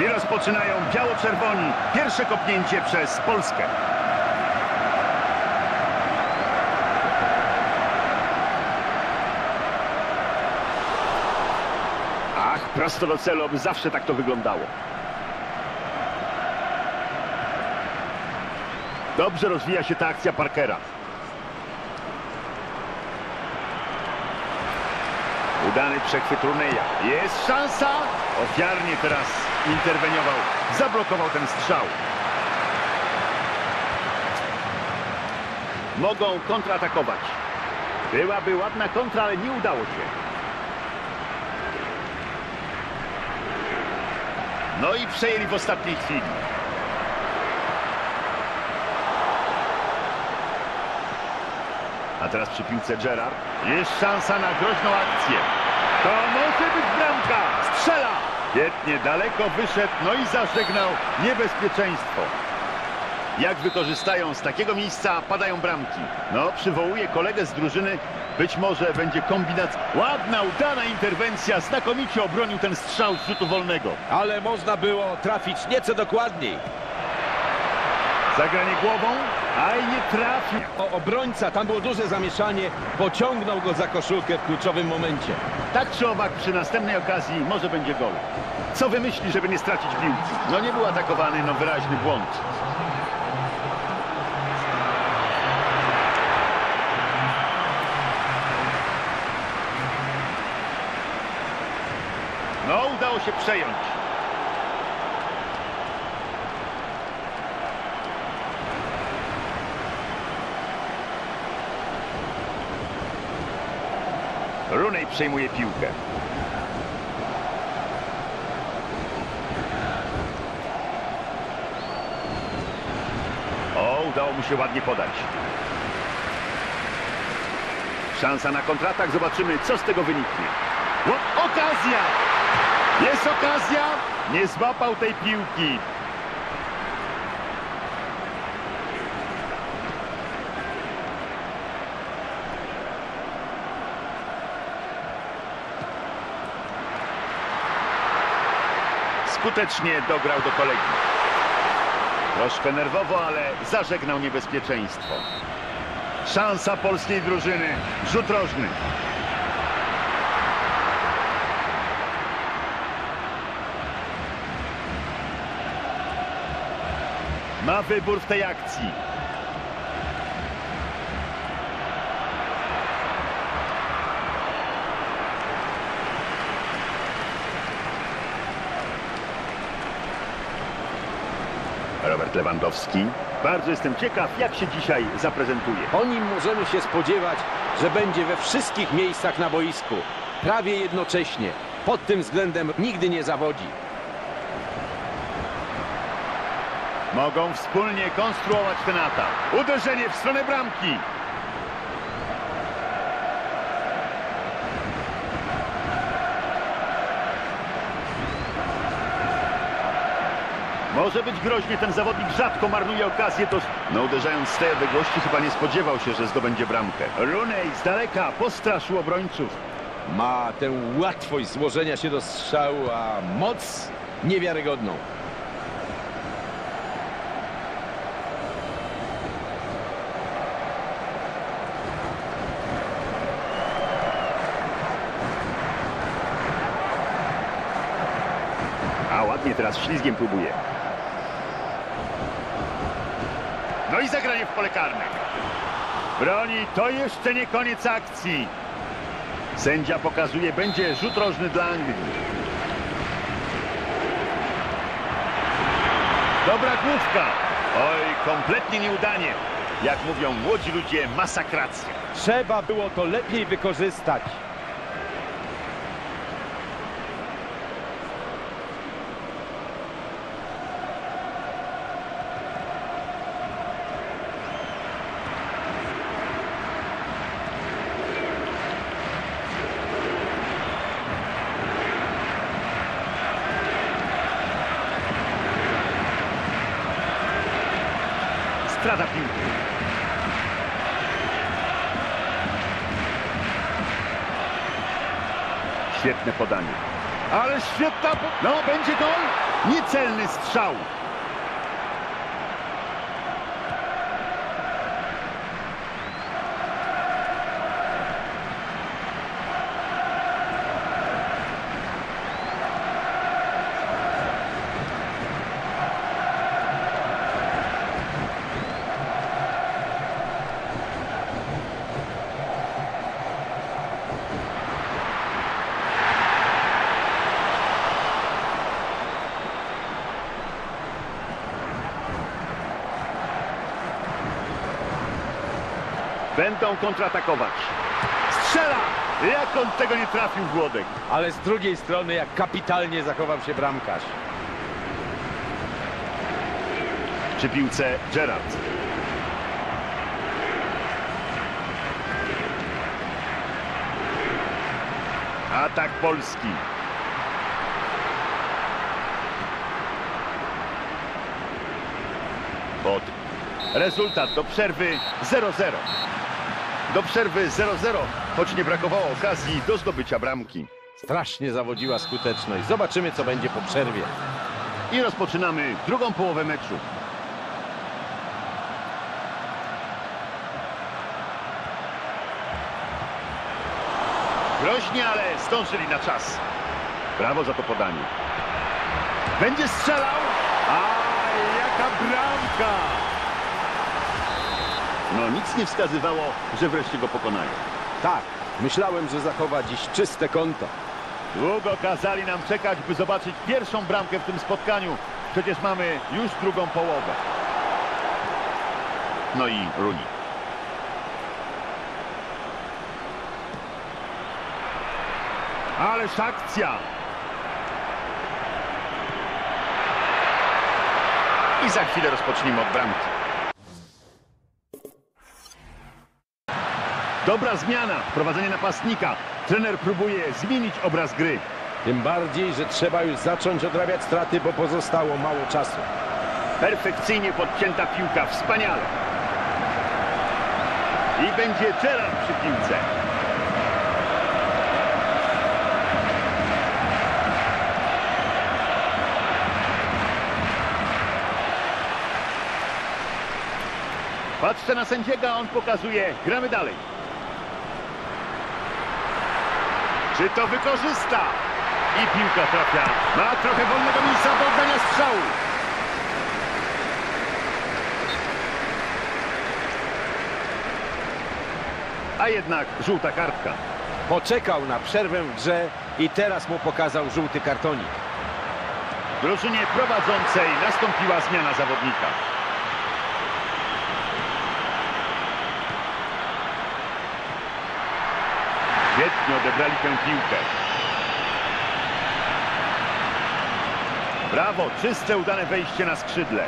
I rozpoczynają biało-czerwoni. Pierwsze kopnięcie przez Polskę. Ach, prosto do celu, aby zawsze tak to wyglądało. Dobrze rozwija się ta akcja Parkera. Udany przechwyt Runeja. Jest szansa. Ofiarnie teraz interweniował. Zablokował ten strzał. Mogą kontratakować. Byłaby ładna kontra, ale nie udało się. No i przejęli w ostatniej chwili. A teraz przy piłce Gerard. Jest szansa na groźną akcję. To może być bramka. Strzela. Świetnie, daleko wyszedł, no i zażegnał niebezpieczeństwo. Jak wykorzystają z takiego miejsca, padają bramki. No, przywołuje kolegę z drużyny. Być może będzie kombinacja. Ładna, udana interwencja. Znakomicie obronił ten strzał z rzutu wolnego. Ale można było trafić nieco dokładniej. Zagranie głową, a i nie trafił. O, obrońca, tam było duże zamieszanie, pociągnął go za koszulkę w kluczowym momencie. Tak czy owak przy następnej okazji może będzie gol. Co wymyśli, żeby nie stracić piłki? No nie był atakowany, no wyraźny błąd. No udało się przejąć. Runej przejmuje piłkę. O, udało mu się ładnie podać. Szansa na kontratak. Zobaczymy, co z tego wyniknie. O, okazja! Jest okazja! Nie złapał tej piłki. Skutecznie dograł do kolegi. Troszkę nerwowo, ale zażegnał niebezpieczeństwo. Szansa polskiej drużyny. Rzut rożny. Ma wybór w tej akcji. Robert Lewandowski. Bardzo jestem ciekaw, jak się dzisiaj zaprezentuje. Po nim możemy się spodziewać, że będzie we wszystkich miejscach na boisku. Prawie jednocześnie. Pod tym względem nigdy nie zawodzi. Mogą wspólnie konstruować ten atak. Uderzenie w stronę bramki. Może być groźnie, ten zawodnik rzadko marnuje okazję, to... No uderzając z tej odległości chyba nie spodziewał się, że zdobędzie bramkę. Rooney z daleka postraszył obrońców. Ma tę łatwość złożenia się do strzału, a moc niewiarygodną. A ładnie teraz ślizgiem próbuje. I zagranie w pole karne. Broni, to jeszcze nie koniec akcji. Sędzia pokazuje, będzie rzut rożny dla Anglii. Dobra główka. Oj, kompletnie nieudanie. Jak mówią młodzi ludzie, masakracja. Trzeba było to lepiej wykorzystać. Strata piłki. Świetne podanie. Ale świetna... No, będzie gol. Niecelny strzał. Będą kontratakować. Strzela! Jak on tego nie trafił, Włodek? Ale z drugiej strony, jak kapitalnie zachował się bramkarz. Przy piłce Gerard. Atak Polski. Pod. Rezultat do przerwy 0-0. Do przerwy 0-0, choć nie brakowało okazji do zdobycia bramki. Strasznie zawodziła skuteczność. Zobaczymy, co będzie po przerwie. I rozpoczynamy drugą połowę meczu. Groźnie, ale zdążyli na czas. Brawo za to podanie. Będzie strzelał. A jaka bramka! No nic nie wskazywało, że wreszcie go pokonają. Tak, myślałem, że zachowa dziś czyste konto. Długo kazali nam czekać, by zobaczyć pierwszą bramkę w tym spotkaniu. Przecież mamy już drugą połowę. No i Rooney. Ależ akcja! I za chwilę rozpoczniemy od bramki. Dobra zmiana, wprowadzenie napastnika. Trener próbuje zmienić obraz gry. Tym bardziej, że trzeba już zacząć odrabiać straty, bo pozostało mało czasu. Perfekcyjnie podcięta piłka, wspaniale. I będzie Gerard przy piłce. Patrzę na sędziego, on pokazuje, gramy dalej. Czy to wykorzysta? I piłka trafia. Ma trochę wolnego miejsca do oddania strzału. A jednak żółta kartka. Poczekał na przerwę w grze i teraz mu pokazał żółty kartonik. W drużynie prowadzącej nastąpiła zmiana zawodnika. Świetnie odebrali tę piłkę. Brawo, czyste, udane wejście na skrzydle.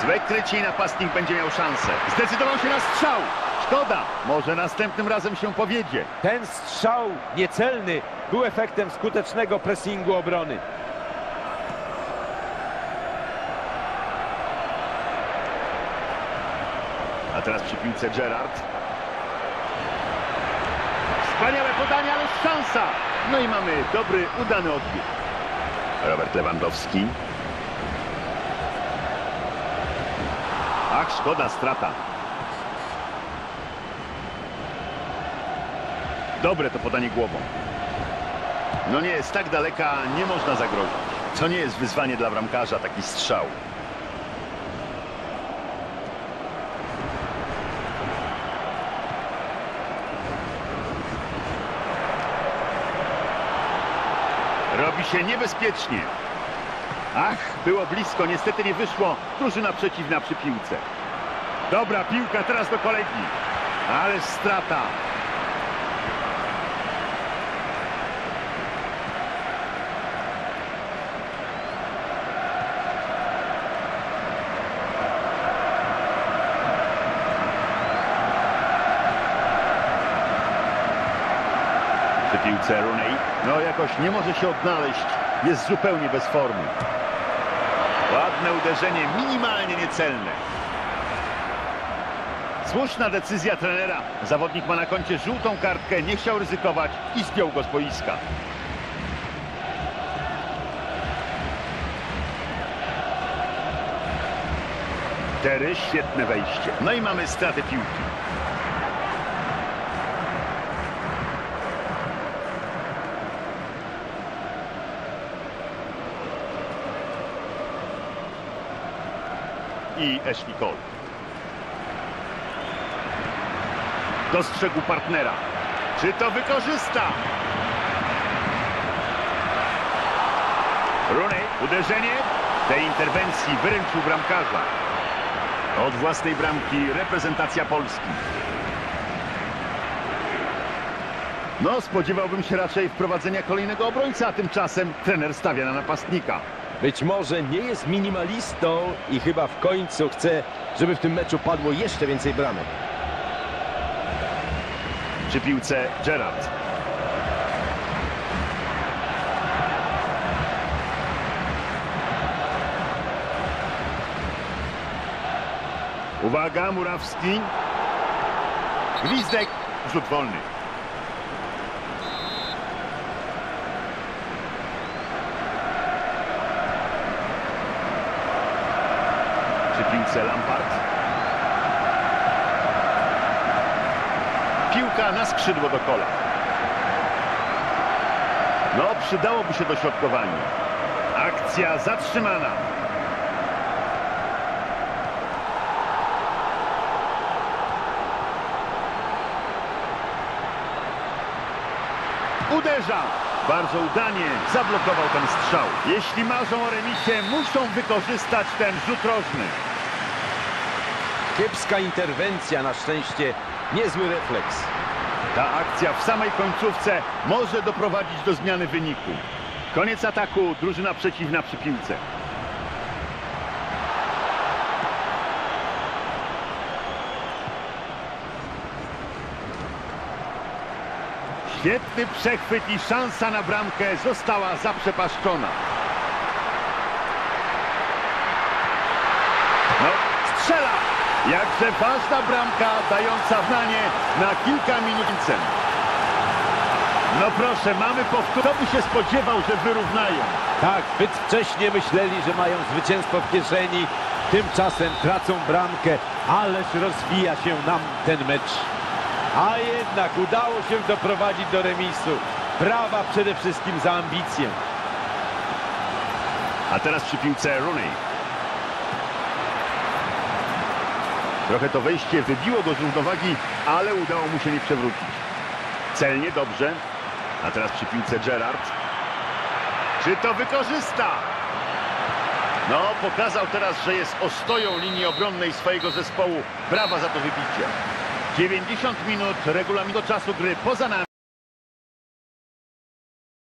Złe krycie i napastnik będzie miał szansę. Zdecydował się na strzał. Szkoda, może następnym razem się powiedzie. Ten strzał niecelny był efektem skutecznego pressingu obrony. Teraz przy piłce Gerard. Wspaniałe podanie, ale szansa. No i mamy dobry, udany odbiór. Robert Lewandowski. Ach, szkoda, strata. Dobre to podanie głową. No nie jest tak daleka, nie można zagrozić. To nie jest wyzwanie dla bramkarza, taki strzał. Się niebezpiecznie. Ach, było blisko, niestety nie wyszło. Drużyna przeciwna przy piłce. Dobra piłka, teraz do kolegi. Ależ strata. Piłce Rooney. No jakoś nie może się odnaleźć. Jest zupełnie bez formy. Ładne uderzenie, minimalnie niecelne. Słuszna decyzja trenera. Zawodnik ma na koncie żółtą kartkę, nie chciał ryzykować i zdjął go z boiska. Tery, świetne wejście. No i mamy stratę piłki. I Ashley Cole. Dostrzegł partnera. Czy to wykorzysta? Rooney, uderzenie. Tej interwencji wyręczył bramkarza. Od własnej bramki reprezentacja Polski. No, spodziewałbym się raczej wprowadzenia kolejnego obrońca, a tymczasem trener stawia na napastnika. Być może nie jest minimalistą i chyba w końcu chce, żeby w tym meczu padło jeszcze więcej bramek. Przy piłce Gerard. Uwaga, Murawski. Gwizdek, rzut wolny. Przy piłce Lampard. Piłka na skrzydło do kola. No, przydałoby się dośrodkowanie. Akcja zatrzymana. Uderza. Bardzo udanie zablokował ten strzał. Jeśli marzą o remisie, muszą wykorzystać ten rzut rożny. Kiepska interwencja, na szczęście niezły refleks. Ta akcja w samej końcówce może doprowadzić do zmiany wyniku. Koniec ataku, drużyna przeciwna przy piłce. Świetny przechwyt i szansa na bramkę została zaprzepaszczona. No, strzela! Jakże ważna bramka dająca znanie na kilka minut. No proszę, mamy powtórkę. Kto by się spodziewał, że wyrównają? Tak, zbyt wcześnie myśleli, że mają zwycięstwo w kieszeni. Tymczasem tracą bramkę, ależ rozwija się nam ten mecz. A jednak udało się doprowadzić do remisu. Brawa przede wszystkim za ambicję. A teraz przy piłce Rooney. Trochę to wejście wybiło go z równowagi, ale udało mu się nie przewrócić. Celnie, dobrze. A teraz przy piłce Gerard. Czy to wykorzysta? No, pokazał teraz, że jest ostoją linii obronnej swojego zespołu. Brawa za to wybicie. 90 minut regulaminu czasu gry poza nami.